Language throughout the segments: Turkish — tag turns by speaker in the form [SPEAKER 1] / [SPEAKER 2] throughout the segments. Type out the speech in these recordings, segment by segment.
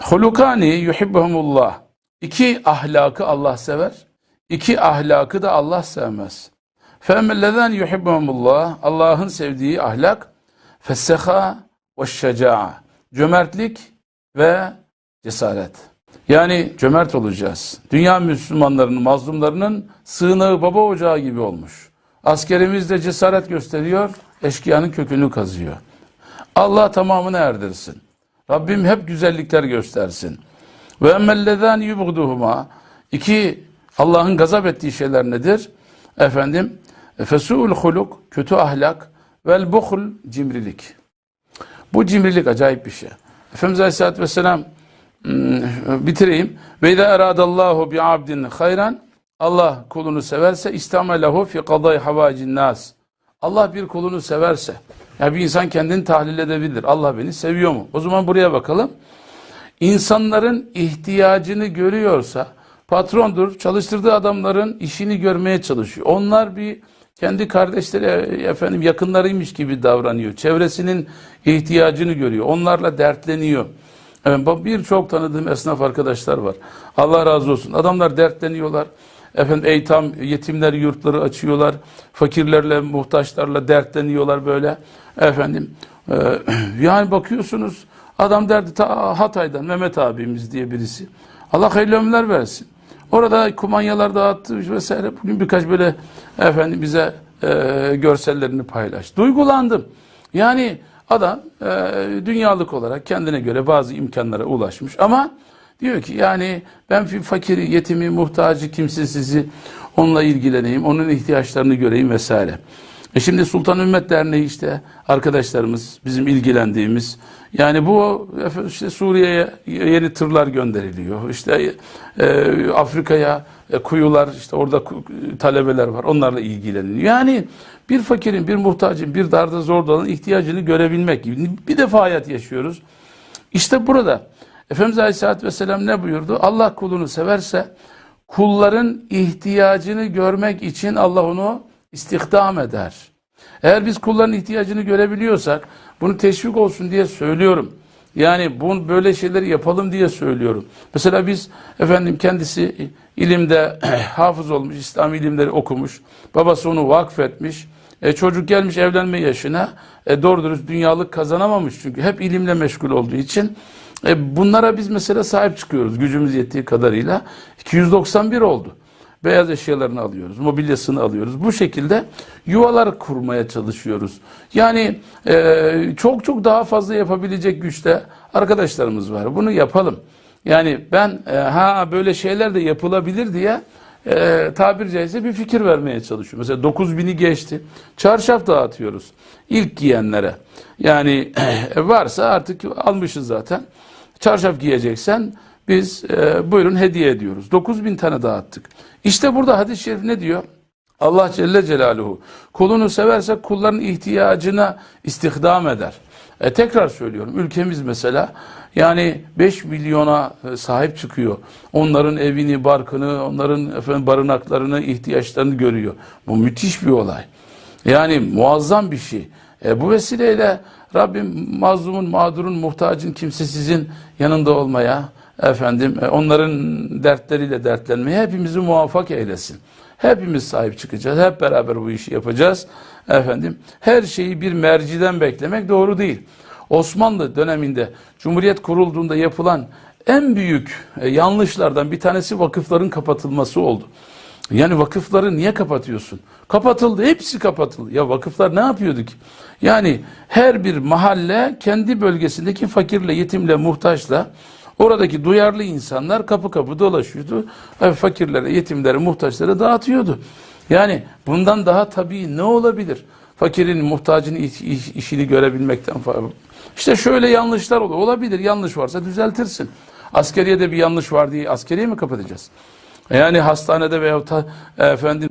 [SPEAKER 1] Hulukani yuhibbuhumullah. İki ahlakı Allah sever. iki ahlakı da Allah sevmez. Femellezân yuhibbuhumullah. Allah'ın sevdiği ahlak fesseha ve şeca'a. Cömertlik ve cesaret. Yani cömert olacağız. Dünya Müslümanlarının, mazlumlarının sığınağı baba ocağı gibi olmuş. Askerimiz de cesaret gösteriyor, eşkıyanın kökünü kazıyor. Allah tamamını erdirsin. Rabbim hep güzellikler göstersin. Ve emmellezâni yubgduhuma. İki, Allah'ın gazap ettiği şeyler nedir? Efendim, fesu'ul huluk, kötü ahlak, vel buhl, cimrilik. Bu cimrilik acayip bir şey. Efendimiz Aleyhisselatü Vesselam hmm, bitireyim. Ve izâ eradallahu bi abdin hayran Allah kulunu severse istamelehu fi kadai havacin nas. Allah bir kulunu severse ya bir insan kendini tahlil edebilir. Allah beni seviyor mu? O zaman buraya bakalım. İnsanların ihtiyacını görüyorsa patrondur. Çalıştırdığı adamların işini görmeye çalışıyor. Onlar bir kendi kardeşleri efendim yakınlarıymış gibi davranıyor. Çevresinin ihtiyacını görüyor. Onlarla dertleniyor. Evet, birçok tanıdığım esnaf arkadaşlar var. Allah razı olsun. Adamlar dertleniyorlar. Efendim eytam, yetimler yurtları açıyorlar. Fakirlerle, muhtaçlarla dertleniyorlar böyle. Efendim, e, yani bakıyorsunuz adam derdi ta Hatay'dan Mehmet abimiz diye birisi. Allah hayırlı ömürler versin. Orada kumanyalar dağıttı vesaire. Bugün birkaç böyle efendim bize e, görsellerini paylaş. Duygulandım. Yani adam e, dünyalık olarak kendine göre bazı imkanlara ulaşmış ama diyor ki yani ben fakiri, yetimi, muhtacı, kimsesizi onunla ilgileneyim, onun ihtiyaçlarını göreyim vesaire. E şimdi Sultan Ümmet Derneği işte arkadaşlarımız bizim ilgilendiğimiz yani bu işte Suriye'ye yeni tırlar gönderiliyor. İşte e, Afrika'ya e, kuyular işte orada talebeler var. Onlarla ilgileniyor. Yani bir fakirin, bir muhtacın, bir darda zor olan ihtiyacını görebilmek gibi bir defa hayat yaşıyoruz. İşte burada Efendimiz Aleyhisselatü Vesselam ne buyurdu? Allah kulunu severse kulların ihtiyacını görmek için Allah onu istihdam eder. Eğer biz kulların ihtiyacını görebiliyorsak bunu teşvik olsun diye söylüyorum. Yani bu böyle şeyleri yapalım diye söylüyorum. Mesela biz efendim kendisi ilimde hafız olmuş, İslam ilimleri okumuş. Babası onu vakfetmiş. E, çocuk gelmiş evlenme yaşına. E, doğru dürüst dünyalık kazanamamış çünkü hep ilimle meşgul olduğu için. E, bunlara biz mesela sahip çıkıyoruz gücümüz yettiği kadarıyla. 291 oldu beyaz eşyalarını alıyoruz, mobilyasını alıyoruz. Bu şekilde yuvalar kurmaya çalışıyoruz. Yani e, çok çok daha fazla yapabilecek güçte arkadaşlarımız var. Bunu yapalım. Yani ben e, ha böyle şeyler de yapılabilir diye e, tabir caizse bir fikir vermeye çalışıyorum. Mesela 9000'i geçti. Çarşaf dağıtıyoruz ilk giyenlere. Yani varsa artık almışız zaten. Çarşaf giyeceksen biz e, buyurun hediye ediyoruz. 9000 tane dağıttık. İşte burada hadis-i şerif ne diyor? Allah Celle Celaluhu kulunu severse kulların ihtiyacına istihdam eder. E, tekrar söylüyorum ülkemiz mesela yani 5 milyona e, sahip çıkıyor. Onların evini, barkını, onların efendim barınaklarını, ihtiyaçlarını görüyor. Bu müthiş bir olay. Yani muazzam bir şey. E, bu vesileyle Rabbim mazlumun, mağdurun, muhtacın, kimsesizin yanında olmaya, efendim e, onların dertleriyle dertlenmeye hepimizi muvaffak eylesin. Hepimiz sahip çıkacağız. Hep beraber bu işi yapacağız. Efendim her şeyi bir merciden beklemek doğru değil. Osmanlı döneminde Cumhuriyet kurulduğunda yapılan en büyük e, yanlışlardan bir tanesi vakıfların kapatılması oldu. Yani vakıfları niye kapatıyorsun? Kapatıldı, hepsi kapatıldı. Ya vakıflar ne yapıyordu ki? Yani her bir mahalle kendi bölgesindeki fakirle, yetimle, muhtaçla Oradaki duyarlı insanlar kapı kapı dolaşıyordu. Fakirlere, yetimlere, muhtaçlara dağıtıyordu. Yani bundan daha tabii ne olabilir? Fakirin, muhtacın işini görebilmekten falan. İşte şöyle yanlışlar olur. Olabilir. Yanlış varsa düzeltirsin. Askeriye de bir yanlış var diye askeriye mi kapatacağız? Yani hastanede veya ta, efendim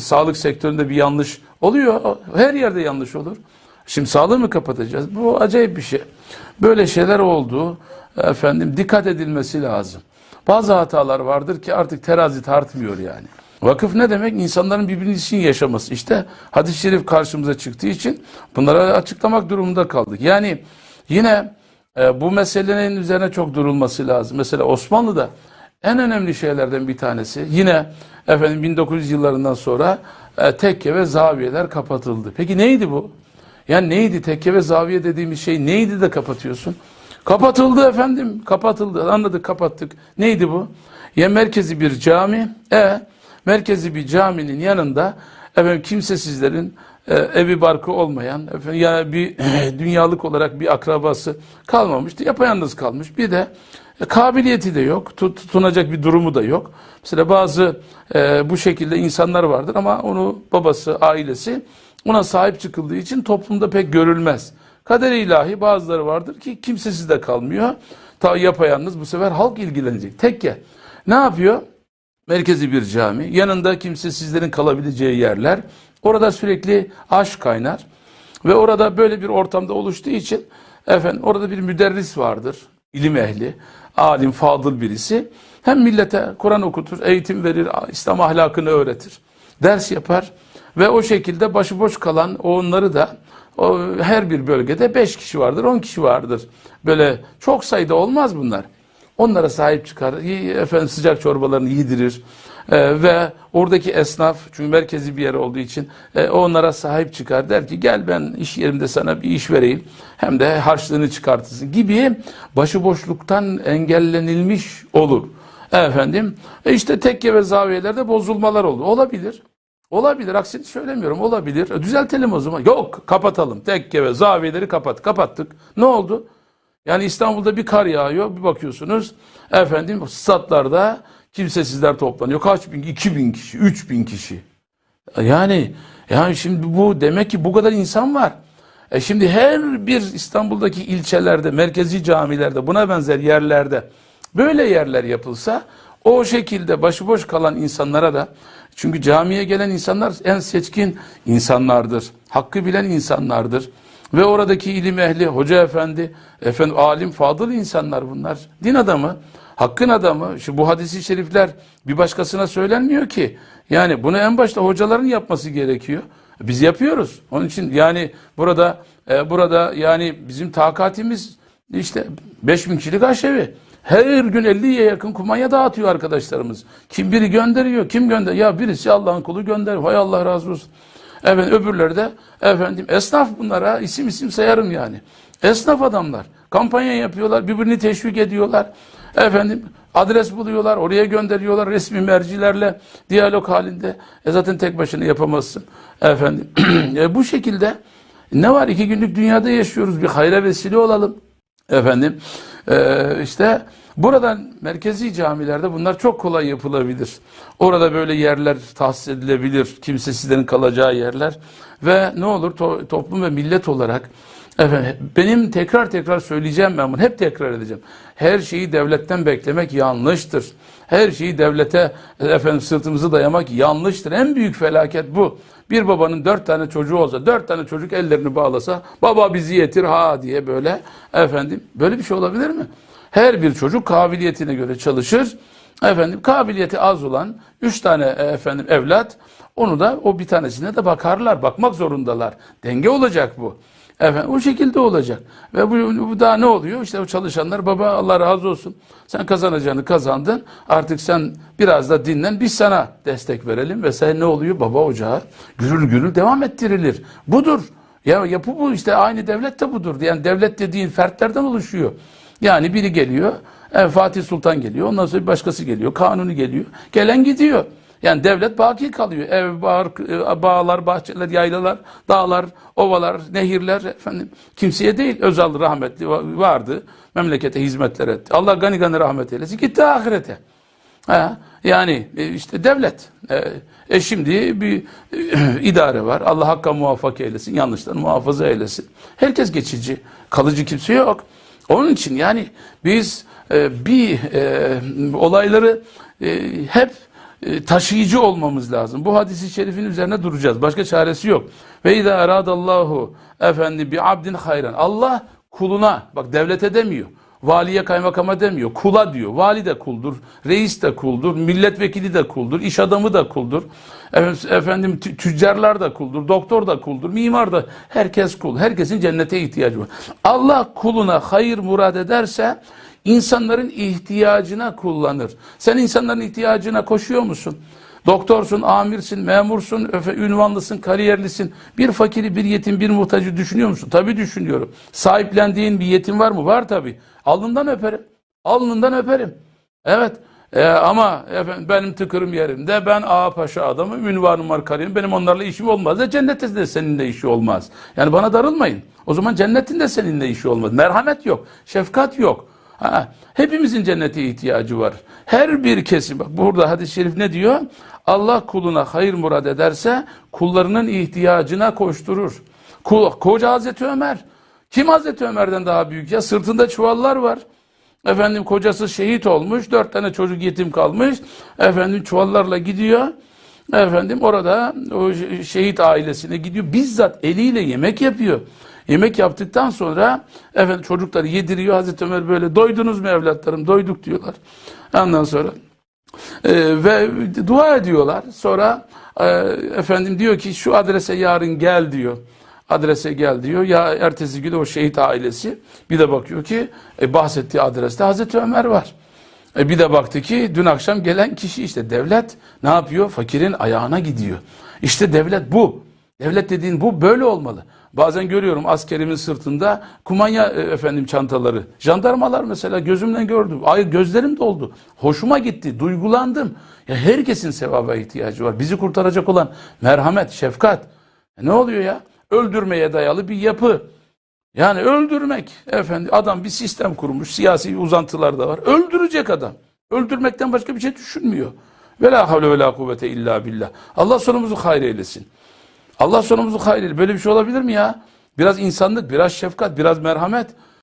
[SPEAKER 1] sağlık sektöründe bir yanlış oluyor. Her yerde yanlış olur. Şimdi sağlığı mı kapatacağız? Bu acayip bir şey. Böyle şeyler oldu efendim dikkat edilmesi lazım. Bazı hatalar vardır ki artık terazi tartmıyor yani. Vakıf ne demek? İnsanların birbirinin için yaşaması. İşte hadis-i şerif karşımıza çıktığı için bunları açıklamak durumunda kaldık. Yani yine E, bu meselenin üzerine çok durulması lazım. Mesela Osmanlı'da en önemli şeylerden bir tanesi yine efendim 1900 yıllarından sonra e, tekke ve zaviyeler kapatıldı. Peki neydi bu? Yani neydi tekke ve zaviye dediğimiz şey neydi de kapatıyorsun? Kapatıldı efendim kapatıldı anladık kapattık. Neydi bu? Ya merkezi bir cami e merkezi bir caminin yanında efendim kimsesizlerin e, evi barkı olmayan efendim ya bir dünyalık olarak bir akrabası kalmamıştı. Yapayalnız kalmış. Bir de kabiliyeti de yok. tut- tutunacak bir durumu da yok. Mesela bazı e, bu şekilde insanlar vardır ama onu babası, ailesi ona sahip çıkıldığı için toplumda pek görülmez. Kader ilahi bazıları vardır ki kimsesiz de kalmıyor. Ta yapayalnız bu sefer halk ilgilenecek. Tekke. Ne yapıyor? Merkezi bir cami. Yanında kimsesizlerin kalabileceği yerler. Orada sürekli aşk kaynar. Ve orada böyle bir ortamda oluştuğu için efendim orada bir müderris vardır. İlim ehli, alim, fadıl birisi. Hem millete Kur'an okutur, eğitim verir, İslam ahlakını öğretir. Ders yapar ve o şekilde başıboş kalan onları da o her bir bölgede 5 kişi vardır, 10 kişi vardır. Böyle çok sayıda olmaz bunlar. Onlara sahip çıkar, efendim sıcak çorbalarını yedirir Ee, ve oradaki esnaf çünkü merkezi bir yer olduğu için e, onlara sahip çıkar der ki gel ben iş yerimde sana bir iş vereyim hem de harçlığını çıkartırsın gibi başıboşluktan engellenilmiş olur. Efendim e işte tekke ve zaviyelerde bozulmalar oldu. Olabilir. Olabilir. Aksini söylemiyorum. Olabilir. E, düzeltelim o zaman. Yok kapatalım. Tekke ve zaviyeleri kapat. Kapattık. Ne oldu? Yani İstanbul'da bir kar yağıyor. Bir bakıyorsunuz efendim statlarda kimsesizler toplanıyor. Kaç bin? İki bin kişi. Üç bin kişi. Yani yani şimdi bu demek ki bu kadar insan var. E şimdi her bir İstanbul'daki ilçelerde, merkezi camilerde, buna benzer yerlerde böyle yerler yapılsa o şekilde başıboş kalan insanlara da çünkü camiye gelen insanlar en seçkin insanlardır. Hakkı bilen insanlardır. Ve oradaki ilim ehli, hoca efendi, efendim alim, fadıl insanlar bunlar. Din adamı, hakkın adamı. Şu bu hadisi şerifler bir başkasına söylenmiyor ki. Yani bunu en başta hocaların yapması gerekiyor. Biz yapıyoruz. Onun için yani burada e, burada yani bizim takatimiz işte 5000 kişilik aşevi. Her gün 50'ye yakın kumanya dağıtıyor arkadaşlarımız. Kim biri gönderiyor, kim gönder? Ya birisi Allah'ın kulu gönder. Hay Allah razı olsun. Efendim öbürleri de efendim esnaf bunlara isim isim sayarım yani. Esnaf adamlar. Kampanya yapıyorlar, birbirini teşvik ediyorlar. Efendim adres buluyorlar, oraya gönderiyorlar resmi mercilerle diyalog halinde. E zaten tek başına yapamazsın. Efendim e bu şekilde ne var iki günlük dünyada yaşıyoruz bir hayra vesile olalım. Efendim e, işte buradan merkezi camilerde bunlar çok kolay yapılabilir. Orada böyle yerler tahsis edilebilir. Kimsesizlerin kalacağı yerler. Ve ne olur to- toplum ve millet olarak efendim, benim tekrar tekrar söyleyeceğim ben bunu. Hep tekrar edeceğim. Her şeyi devletten beklemek yanlıştır. Her şeyi devlete efendim sırtımızı dayamak yanlıştır. En büyük felaket bu. Bir babanın dört tane çocuğu olsa, dört tane çocuk ellerini bağlasa, baba bizi yetir ha diye böyle efendim böyle bir şey olabilir mi? Her bir çocuk kabiliyetine göre çalışır. Efendim kabiliyeti az olan üç tane e, efendim evlat onu da o bir tanesine de bakarlar. Bakmak zorundalar. Denge olacak bu. Efendim o şekilde olacak. Ve bu, bu daha ne oluyor? İşte o çalışanlar baba Allah razı olsun. Sen kazanacağını kazandın. Artık sen biraz da dinlen. Biz sana destek verelim ve sen ne oluyor? Baba ocağı gürül gürül devam ettirilir. Budur. Ya yapı bu işte aynı devlet de budur. Yani devlet dediğin fertlerden oluşuyor. Yani biri geliyor, e, Fatih Sultan geliyor, ondan sonra başkası geliyor, Kanuni geliyor. Gelen gidiyor. Yani devlet baki kalıyor. Ev, bağır, e, bağlar, bahçeler, yaylalar, dağlar, ovalar, nehirler efendim. Kimseye değil. Özal rahmetli va- vardı. Memlekete hizmetler etti. Allah gani gani rahmet eylesin. Gitti ahirete. Ha, yani e, işte devlet. E, e şimdi bir idare var. Allah hakka muvaffak eylesin. Yanlışları muhafaza eylesin. Herkes geçici. Kalıcı kimse yok. Onun için yani biz e, bir e, olayları e, hep e, taşıyıcı olmamız lazım. Bu hadisi şerifin üzerine duracağız. Başka çaresi yok. Ve izâ eradallahu efendi bi abdin hayran. Allah kuluna bak devlete demiyor. Valiye kaymakama demiyor. Kula diyor. Vali de kuldur. Reis de kuldur. Milletvekili de kuldur. iş adamı da kuldur. Efendim, efendim tü- tüccarlar da kuldur. Doktor da kuldur. Mimar da. Herkes kul. Herkesin cennete ihtiyacı var. Allah kuluna hayır murad ederse insanların ihtiyacına kullanır. Sen insanların ihtiyacına koşuyor musun? Doktorsun, amirsin, memursun, öfe, ünvanlısın, kariyerlisin. Bir fakiri, bir yetim, bir muhtacı düşünüyor musun? Tabii düşünüyorum. Sahiplendiğin bir yetim var mı? Var tabii. Alnından öperim. Alnından öperim. Evet. Ee, ama efendim, benim tıkırım yerimde. Ben ağa paşa adamım. Ünvanım var, kariyerim. Benim onlarla işim olmaz. Da cennette de seninle işi olmaz. Yani bana darılmayın. O zaman cennetin de seninle işi olmaz. Merhamet yok. Şefkat yok. Ha, hepimizin cennete ihtiyacı var. Her bir kesim bak burada hadis-i şerif ne diyor? Allah kuluna hayır murad ederse kullarının ihtiyacına koşturur. Kul, koca Hazreti Ömer. Kim Hazreti Ömer'den daha büyük ya? Sırtında çuvallar var. Efendim kocası şehit olmuş. Dört tane çocuk yetim kalmış. Efendim çuvallarla gidiyor. Efendim orada o şehit ailesine gidiyor. Bizzat eliyle yemek yapıyor. Yemek yaptıktan sonra efendim çocukları yediriyor. Hazreti Ömer böyle doydunuz mu evlatlarım? Doyduk diyorlar. Ondan sonra e, ve dua ediyorlar. Sonra e, efendim diyor ki şu adrese yarın gel diyor. Adrese gel diyor. Ya ertesi gün o şehit ailesi bir de bakıyor ki e, bahsettiği adreste Hazreti Ömer var. E bir de baktı ki dün akşam gelen kişi işte devlet ne yapıyor? Fakirin ayağına gidiyor. İşte devlet bu. Devlet dediğin bu böyle olmalı. Bazen görüyorum askerimin sırtında kumanya e, efendim çantaları. Jandarmalar mesela gözümle gördüm. Ay gözlerim doldu. Hoşuma gitti. Duygulandım. Ya herkesin sevaba ihtiyacı var. Bizi kurtaracak olan merhamet, şefkat. E ne oluyor ya? Öldürmeye dayalı bir yapı. Yani öldürmek. Efendim adam bir sistem kurmuş. Siyasi uzantılar da var. Öldürecek adam. Öldürmekten başka bir şey düşünmüyor. Ve la havle ve la kuvvete illa billah. Allah sonumuzu hayır eylesin. Allah sonumuzu hayır. Böyle bir şey olabilir mi ya? Biraz insanlık, biraz şefkat, biraz merhamet.